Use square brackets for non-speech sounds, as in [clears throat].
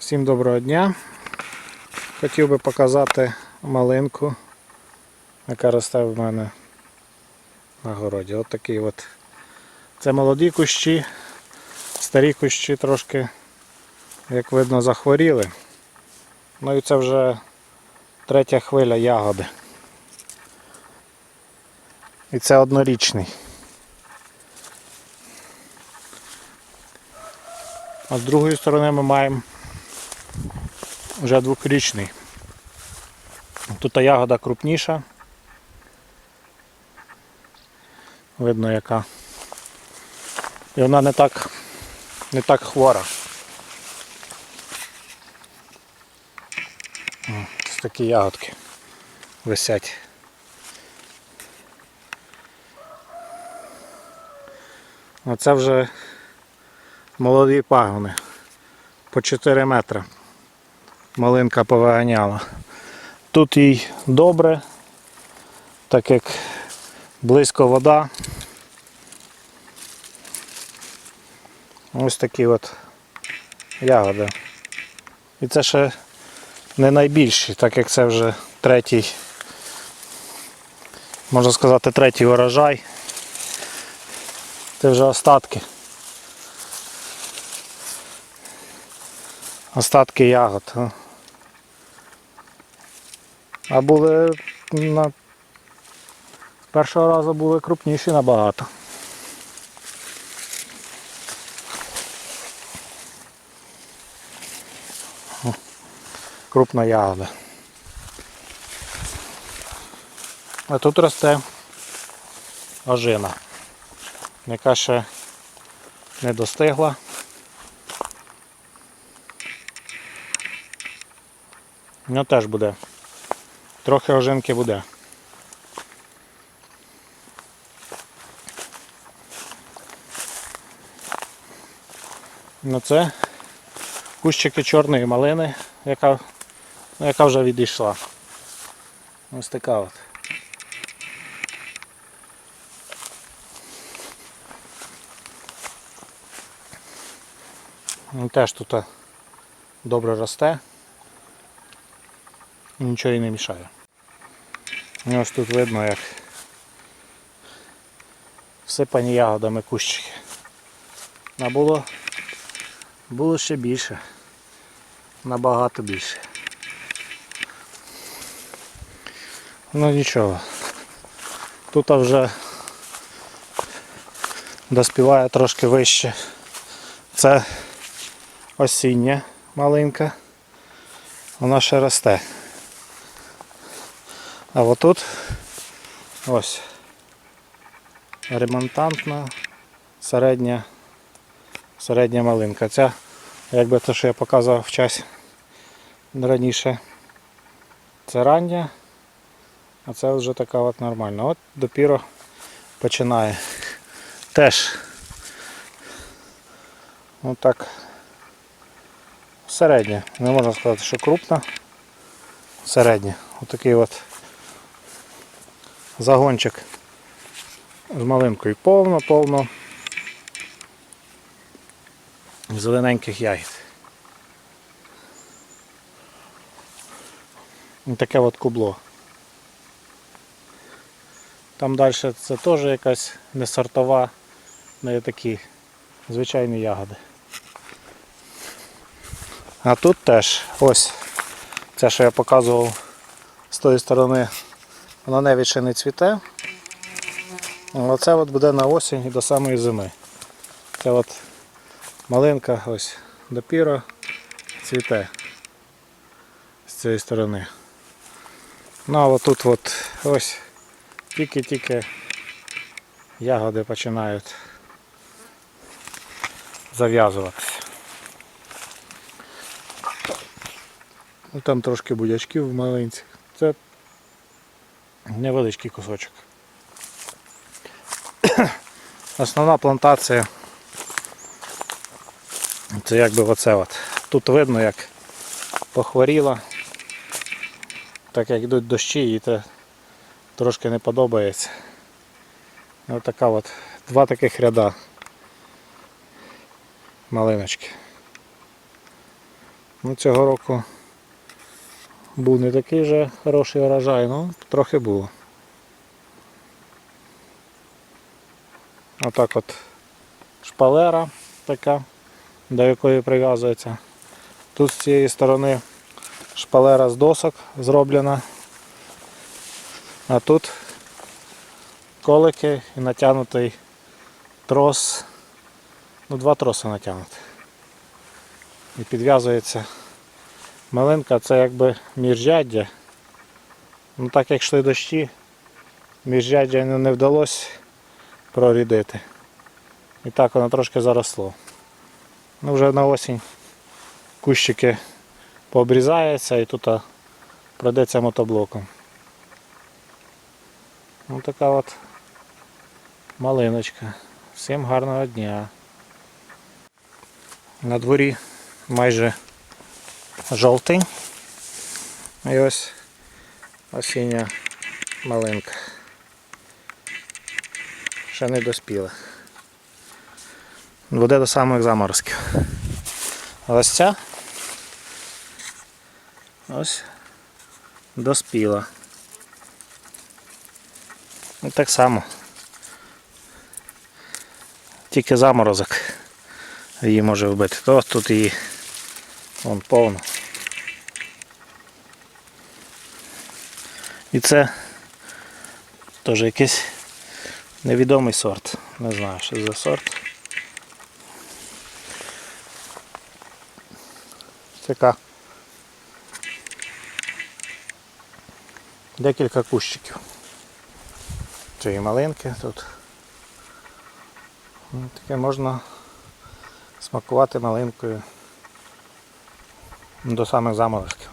Всім доброго дня. Хотів би показати малинку, яка росте в мене на городі. От такий от. Це молоді кущі, старі кущі трошки, як видно, захворіли. Ну і це вже третя хвиля ягоди. І це однорічний. А з другої сторони ми маємо вже двохрічний. Тут ягода крупніша. Видно яка. І вона не так, не так хвора. Ось такі ягодки висять. Оце вже молоді пагони по 4 метри. Малинка повиганяла. Тут їй добре, так як близько вода. Ось такі от ягоди. І це ще не найбільші, так як це вже третій, можна сказати, третій урожай. Це вже остатки. Остатки ягод. А. Були на першого разу були крупніші набагато. Крупна ягода. А тут росте ожина, яка ще не достигла. Ну теж буде. Трохи ожинки буде. Ну це кущики чорної малини, яка, ну, яка вже відійшла. Ось така от. Ну, Теж тут добре росте. Нічого і не мішає. Ось тут видно, як всипані ягодами кущики. А було, було ще більше. Набагато більше. Ну нічого. Тут вже доспіває трошки вище. Це осіння малинка. Вона ще росте. А отут ось ремонтантна середня середня малинка. Ця, якби те, що я показував в часі раніше, це рання, а це вже така от нормальна. От допіро починає. Теж отак середня. Не можна сказати, що крупна. Середня. Отакий от загончик з малинкою повно-повно зелененьких ягід. І таке от кубло. Там далі це теж якась не сортова, не такі звичайні ягоди. А тут теж ось це, що я показував з тої сторони Воно навіть ще не цвіте. Оце от буде на осінь і до самої зими. Це от малинка ось допіро цвіте з цієї сторони. Ну а отут от ось тільки-тільки ягоди починають зав'язуватися. Ну, Там трошки будячків в малинці. Це невеличкий кусочок. [clears throat] Основна плантація це якби оце от. Тут видно як похворіла, так як йдуть дощі, їй це трошки не подобається. Ось така от два таких ряда малиночки. Ну, цього року був не такий вже хороший урожай, ну трохи було. Отак от шпалера така, до якої прив'язується. Тут з цієї сторони шпалера з досок зроблена. А тут колики і натягнутий трос. Ну, два троси натягнуті. І підв'язується. Малинка це якби міжряддя. Ну так як йшли дощі, міжряддя не вдалося прорідити. І так воно трошки заросло. Ну вже на осінь кущики пообрізаються і тут пройдеться мотоблоком. Ну така от малиночка. Всім гарного дня. На дворі майже жовтень. І ось осіння малинка. Ще не доспіла. Буде до самих заморозків. Ось ця ось доспіла. І так само. Тільки заморозок її може вбити. То тут її вон повно. І це теж якийсь невідомий сорт. Не знаю, що за сорт. Така. Декілька кущиків. Цієї малинки тут. Ну, Таке можна смакувати малинкою до самих заморозків.